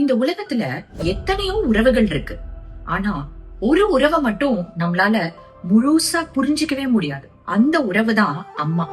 இந்த உலகத்துல எத்தனையோ உறவுகள் இருக்கு. ஆனா ஒரு உறவை மட்டும் நம்மளால முழுசா புரிஞ்சுக்கவே முடியாது. அந்த உறவு தான் அம்மா.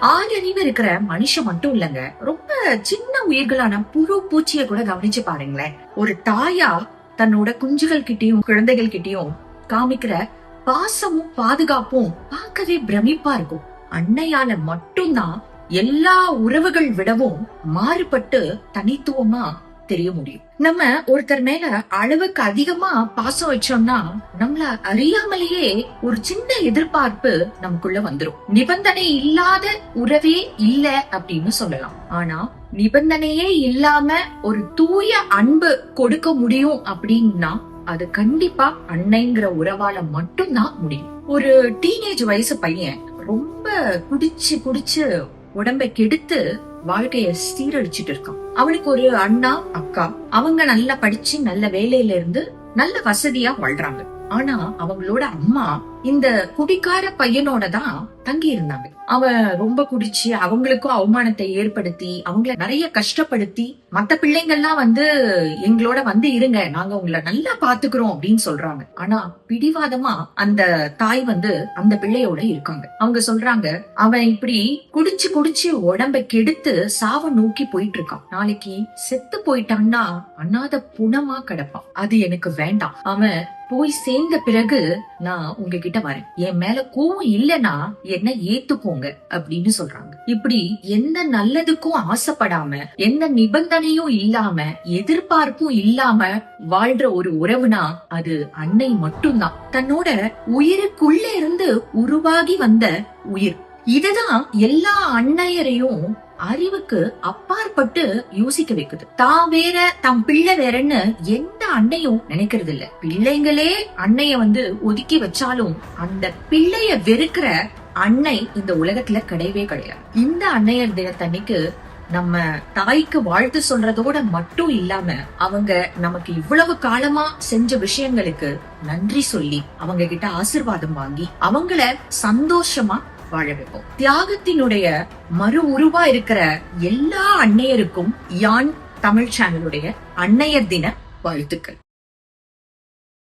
ஆறு அறிவு இருக்கிற மனுஷன் மட்டும் இல்லங்க. ரொம்ப சின்ன உயிர்களான புழு பூச்சிய கூட கவனிச்சு பாருங்களேன். ஒரு தாயா தன்னோட குஞ்சுகள் கிட்டயும் குழந்தைகள் கிட்டயும் காமிக்கிற பாசமும் பாதுகாப்பும் பார்க்கவே பிரமிப்பா இருக்கும். அன்னையால மட்டும்தான் எல்லா உறவுகள் விடவும் மாறுபட்டு தனித்துவமா தெரிய முடியும். நம்ம ஒருத்தர் மேல அளவுக்கு அதிகமா பாசம் வச்சோம்னா நம்மள அறியாமலேயே ஒரு சின்ன எதிர்பார்ப்பு நமக்குள்ள வந்துரும். நிபந்தனை இல்லாத உறவே இல்ல அப்படின்னு சொல்லலாம். ஆனா நிபந்தனையே இல்லாம ஒரு தூய அன்பு கொடுக்க முடியும் அப்படின்னா அது கண்டிப்பா அன்னைங்கிற உறவால மட்டும்தான் முடியும். ஒரு டீனேஜ் வயசு பையன் ரொம்ப குடிச்சு குடிச்சு உடம்பை கெடுத்து வாழ்க்கைய சீரழிச்சிட்டு இருக்கான் அவனுக்கு ஒரு அண்ணா அக்கா அவங்க நல்லா படிச்சு நல்ல வேலையில இருந்து நல்ல வசதியா வாழ்றாங்க. ஆனா அவங்களோட அம்மா இந்த குடிக்கார பையனோட தான் தங்கி இருந்தாங்க அவன் ரொம்ப குடிச்சு அவங்களுக்கும் அவமானத்தை ஏற்படுத்தி அவங்கள நிறைய கஷ்டப்படுத்தி மத்த பிள்ளைங்கள்லாம் வந்து எங்களோட வந்து இருங்க நாங்க உங்களை நல்லா பாத்துக்கிறோம் அப்படின்னு சொல்றாங்க. ஆனா பிடிவாதமா அந்த தாய் வந்து அந்த பிள்ளையோட இருக்காங்க. அவங்க சொல்றாங்க அவன் இப்படி குடிச்சு குடிச்சு உடம்ப கெடுத்து சாவ நோக்கி போயிட்டு இருக்கான் நாளைக்கு செத்து போயிட்டான்னா அண்ணாத புணமா கிடப்பான். அது எனக்கு வேண்டாம். அவன் போய் சேர்ந்த பிறகு நான் உங்ககிட்ட வரேன். என் மேல கோவம் இல்லனா என்ன ஏத்துக்கோங்க அப்படின்னு சொல்றாங்க. இப்படி எந்த நல்லதுக்கும் ஆசைப்படாம எந்த நிபந்தனையும் இல்லாம எதிர்பார்ப்பும் இல்லாம வாழ்ற ஒரு உறவுனா அது அன்னை மட்டும்தான். தன்னோட உயிருக்குள்ள இருந்து உருவாகி வந்த உயிர். இதுதான் எல்லா அன்னையரையும் அறிவுக்கு அப்பாற்பட்டு யோசிக்க வைக்குது. தான் வேற தம் பிள்ளை வேறன்னு எந்த அன்னையும் நினைக்கிறது இல்ல பிள்ளைங்களே அன்னைய வந்து ஒதுக்கி வச்சாலும் அந்த பிள்ளைய வெறுக்கிற அன்னை இந்த உலகத்துல கிடையவே கிடையாது. இந்த அன்னையர் தினத்தன்னைக்கு நம்ம தாய்க்கு வாழ்த்து சொல்றதோட மட்டும் இல்லாம அவங்க நமக்கு இவ்வளவு காலமா செஞ்ச விஷயங்களுக்கு நன்றி சொல்லி அவங்க கிட்ட ஆசிர்வாதம் வாங்கி அவங்கள சந்தோஷமா வாழ வைப்போம் தியாகத்தினுடைய மறு உருவா இருக்கிற எல்லா அன்னையருக்கும் யான் தமிழ் சேனலுடைய அன்னையர் தின வாழ்த்துக்கள்.